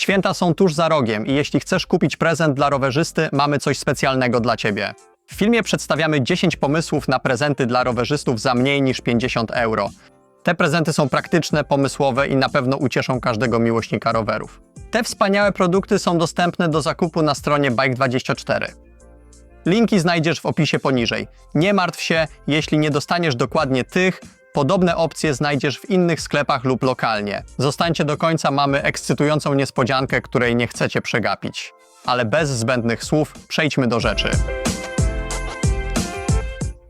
Święta są tuż za rogiem i jeśli chcesz kupić prezent dla rowerzysty, mamy coś specjalnego dla Ciebie. W filmie przedstawiamy 10 pomysłów na prezenty dla rowerzystów za mniej niż 50 euro. Te prezenty są praktyczne, pomysłowe i na pewno ucieszą każdego miłośnika rowerów. Te wspaniałe produkty są dostępne do zakupu na stronie Bike24. Linki znajdziesz w opisie poniżej. Nie martw się, jeśli nie dostaniesz dokładnie tych, podobne opcje znajdziesz w innych sklepach lub lokalnie. Zostańcie do końca, mamy ekscytującą niespodziankę, której nie chcecie przegapić. Ale bez zbędnych słów, przejdźmy do rzeczy.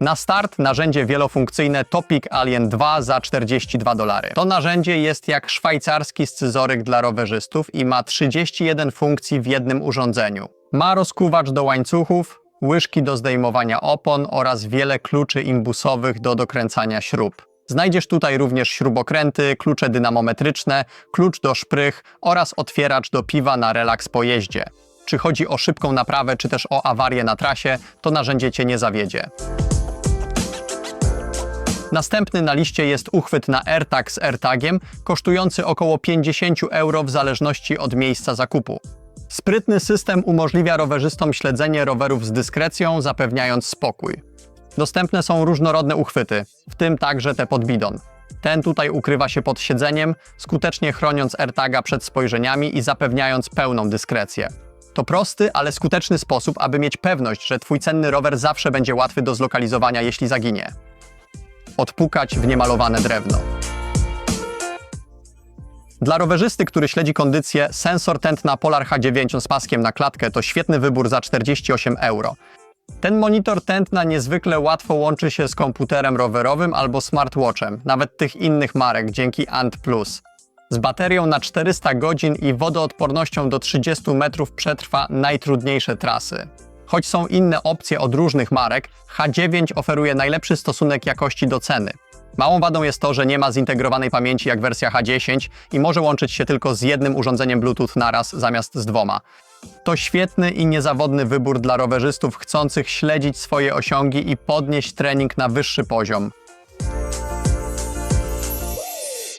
Na start narzędzie wielofunkcyjne Topic Alien 2 za 42 dolary. To narzędzie jest jak szwajcarski scyzoryk dla rowerzystów i ma 31 funkcji w jednym urządzeniu. Ma rozkuwacz do łańcuchów, łyżki do zdejmowania opon oraz wiele kluczy imbusowych do dokręcania śrub. Znajdziesz tutaj również śrubokręty, klucze dynamometryczne, klucz do szprych oraz otwieracz do piwa na relaks po jeździe. Czy chodzi o szybką naprawę, czy też o awarię na trasie, to narzędzie Cię nie zawiedzie. Następny na liście jest uchwyt na AirTag z AirTagiem, kosztujący około 50 euro w zależności od miejsca zakupu. Sprytny system umożliwia rowerzystom śledzenie rowerów z dyskrecją, zapewniając spokój. Dostępne są różnorodne uchwyty, w tym także te pod bidon. Ten tutaj ukrywa się pod siedzeniem, skutecznie chroniąc AirTaga przed spojrzeniami i zapewniając pełną dyskrecję. To prosty, ale skuteczny sposób, aby mieć pewność, że Twój cenny rower zawsze będzie łatwy do zlokalizowania, jeśli zaginie odpukać w niemalowane drewno. Dla rowerzysty, który śledzi kondycję, sensor tętna Polar H9 z paskiem na klatkę to świetny wybór za 48 euro. Ten monitor tętna niezwykle łatwo łączy się z komputerem rowerowym albo smartwatchem, nawet tych innych marek dzięki Ant Plus. Z baterią na 400 godzin i wodoodpornością do 30 metrów przetrwa najtrudniejsze trasy. Choć są inne opcje od różnych marek, H9 oferuje najlepszy stosunek jakości do ceny. Małą wadą jest to, że nie ma zintegrowanej pamięci jak wersja H10 i może łączyć się tylko z jednym urządzeniem Bluetooth naraz zamiast z dwoma. To świetny i niezawodny wybór dla rowerzystów chcących śledzić swoje osiągi i podnieść trening na wyższy poziom.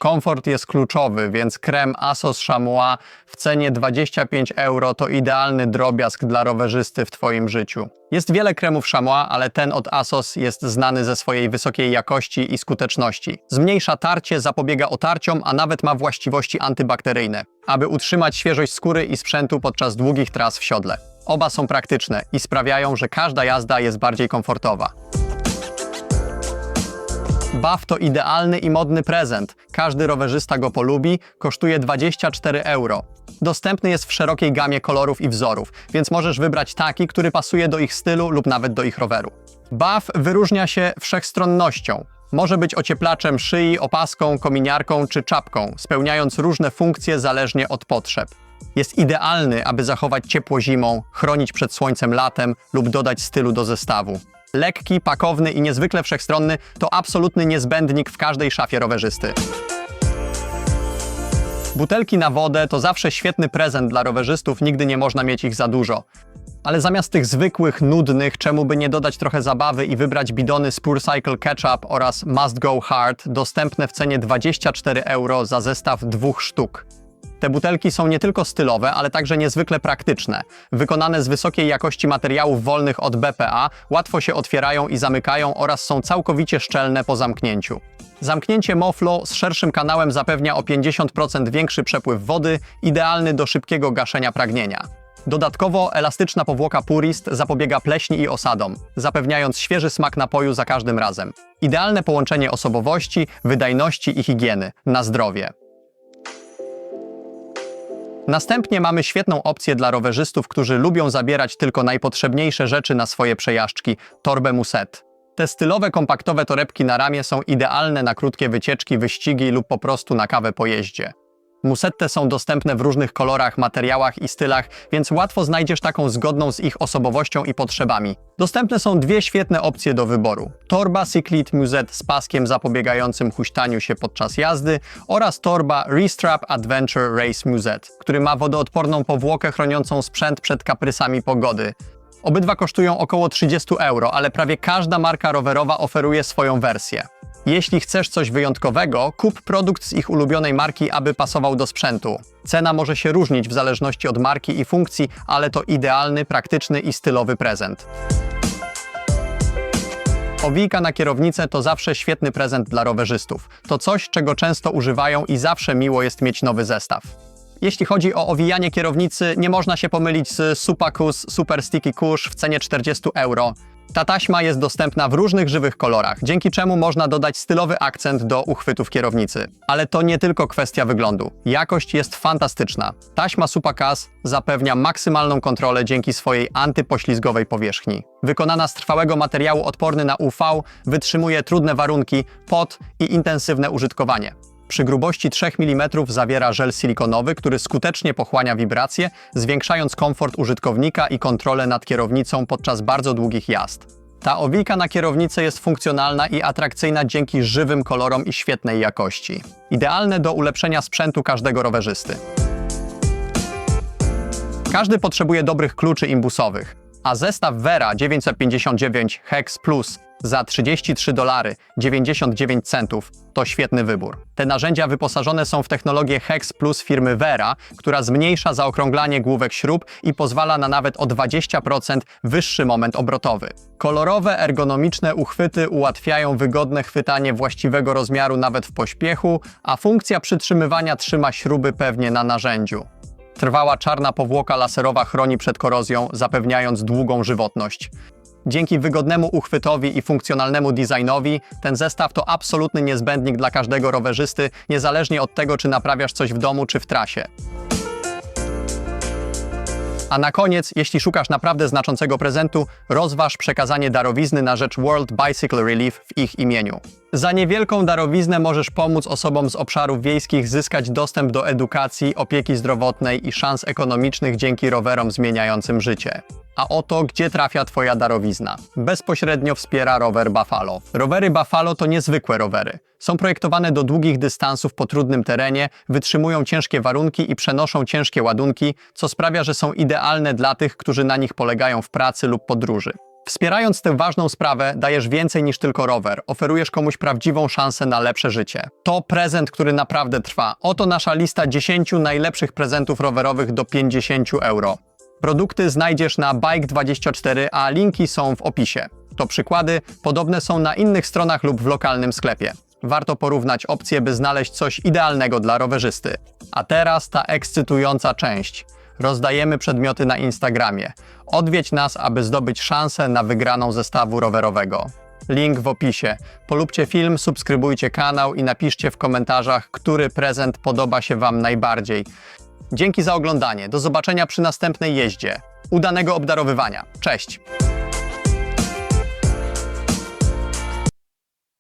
Komfort jest kluczowy, więc krem Asos Chamois w cenie 25 euro to idealny drobiazg dla rowerzysty w Twoim życiu. Jest wiele kremów Chamois, ale ten od Asos jest znany ze swojej wysokiej jakości i skuteczności. Zmniejsza tarcie, zapobiega otarciom, a nawet ma właściwości antybakteryjne, aby utrzymać świeżość skóry i sprzętu podczas długich tras w siodle. Oba są praktyczne i sprawiają, że każda jazda jest bardziej komfortowa. Buff to idealny i modny prezent. Każdy rowerzysta go polubi, kosztuje 24 euro. Dostępny jest w szerokiej gamie kolorów i wzorów, więc możesz wybrać taki, który pasuje do ich stylu lub nawet do ich roweru. Buff wyróżnia się wszechstronnością. Może być ocieplaczem szyi, opaską, kominiarką czy czapką, spełniając różne funkcje zależnie od potrzeb. Jest idealny, aby zachować ciepło zimą, chronić przed słońcem latem lub dodać stylu do zestawu. Lekki, pakowny i niezwykle wszechstronny to absolutny niezbędnik w każdej szafie rowerzysty. Butelki na wodę to zawsze świetny prezent dla rowerzystów, nigdy nie można mieć ich za dużo. Ale zamiast tych zwykłych, nudnych, czemu by nie dodać trochę zabawy i wybrać bidony Spur Cycle Ketchup oraz Must Go Hard, dostępne w cenie 24 euro za zestaw dwóch sztuk. Te butelki są nie tylko stylowe, ale także niezwykle praktyczne. Wykonane z wysokiej jakości materiałów wolnych od BPA, łatwo się otwierają i zamykają oraz są całkowicie szczelne po zamknięciu. Zamknięcie moflo z szerszym kanałem zapewnia o 50% większy przepływ wody, idealny do szybkiego gaszenia pragnienia. Dodatkowo elastyczna powłoka Purist zapobiega pleśni i osadom, zapewniając świeży smak napoju za każdym razem. Idealne połączenie osobowości, wydajności i higieny. Na zdrowie. Następnie mamy świetną opcję dla rowerzystów, którzy lubią zabierać tylko najpotrzebniejsze rzeczy na swoje przejażdżki torbę Muset. Te stylowe, kompaktowe torebki na ramię są idealne na krótkie wycieczki, wyścigi lub po prostu na kawę po jeździe. Musette są dostępne w różnych kolorach, materiałach i stylach, więc łatwo znajdziesz taką zgodną z ich osobowością i potrzebami. Dostępne są dwie świetne opcje do wyboru. Torba Cyclit Musette z paskiem zapobiegającym huśtaniu się podczas jazdy oraz torba Restrap Adventure Race Musette, który ma wodoodporną powłokę chroniącą sprzęt przed kaprysami pogody. Obydwa kosztują około 30 euro, ale prawie każda marka rowerowa oferuje swoją wersję. Jeśli chcesz coś wyjątkowego, kup produkt z ich ulubionej marki, aby pasował do sprzętu. Cena może się różnić w zależności od marki i funkcji, ale to idealny, praktyczny i stylowy prezent. Owijka na kierownicę to zawsze świetny prezent dla rowerzystów. To coś, czego często używają i zawsze miło jest mieć nowy zestaw. Jeśli chodzi o owijanie kierownicy, nie można się pomylić z Supacus Super Sticky Kush w cenie 40 euro. Ta taśma jest dostępna w różnych żywych kolorach, dzięki czemu można dodać stylowy akcent do uchwytów kierownicy. Ale to nie tylko kwestia wyglądu. Jakość jest fantastyczna. Taśma Supacas zapewnia maksymalną kontrolę dzięki swojej antypoślizgowej powierzchni. Wykonana z trwałego materiału odporny na UV, wytrzymuje trudne warunki, pot i intensywne użytkowanie. Przy grubości 3 mm zawiera żel silikonowy, który skutecznie pochłania wibracje, zwiększając komfort użytkownika i kontrolę nad kierownicą podczas bardzo długich jazd. Ta owijka na kierownicę jest funkcjonalna i atrakcyjna dzięki żywym kolorom i świetnej jakości. Idealne do ulepszenia sprzętu każdego rowerzysty. Każdy potrzebuje dobrych kluczy imbusowych, a zestaw Vera 959 Hex Plus za 33 dolary 99 centów to świetny wybór. Te narzędzia wyposażone są w technologię Hex Plus firmy Vera, która zmniejsza zaokrąglanie główek śrub i pozwala na nawet o 20% wyższy moment obrotowy. Kolorowe, ergonomiczne uchwyty ułatwiają wygodne chwytanie właściwego rozmiaru nawet w pośpiechu, a funkcja przytrzymywania trzyma śruby pewnie na narzędziu. Trwała czarna powłoka laserowa chroni przed korozją, zapewniając długą żywotność. Dzięki wygodnemu uchwytowi i funkcjonalnemu designowi, ten zestaw to absolutny niezbędnik dla każdego rowerzysty, niezależnie od tego, czy naprawiasz coś w domu, czy w trasie. A na koniec, jeśli szukasz naprawdę znaczącego prezentu, rozważ przekazanie darowizny na rzecz World Bicycle Relief w ich imieniu. Za niewielką darowiznę możesz pomóc osobom z obszarów wiejskich zyskać dostęp do edukacji, opieki zdrowotnej i szans ekonomicznych dzięki rowerom zmieniającym życie. A oto gdzie trafia Twoja darowizna. Bezpośrednio wspiera rower Buffalo. Rowery Buffalo to niezwykłe rowery. Są projektowane do długich dystansów po trudnym terenie, wytrzymują ciężkie warunki i przenoszą ciężkie ładunki, co sprawia, że są idealne dla tych, którzy na nich polegają w pracy lub podróży. Wspierając tę ważną sprawę, dajesz więcej niż tylko rower, oferujesz komuś prawdziwą szansę na lepsze życie. To prezent, który naprawdę trwa. Oto nasza lista 10 najlepszych prezentów rowerowych do 50 euro. Produkty znajdziesz na Bike24, a linki są w opisie. To przykłady, podobne są na innych stronach lub w lokalnym sklepie. Warto porównać opcje, by znaleźć coś idealnego dla rowerzysty. A teraz ta ekscytująca część. Rozdajemy przedmioty na Instagramie. Odwiedź nas, aby zdobyć szansę na wygraną zestawu rowerowego. Link w opisie. Polubcie film, subskrybujcie kanał i napiszcie w komentarzach, który prezent podoba się Wam najbardziej. Dzięki za oglądanie. Do zobaczenia przy następnej jeździe. Udanego obdarowywania. Cześć!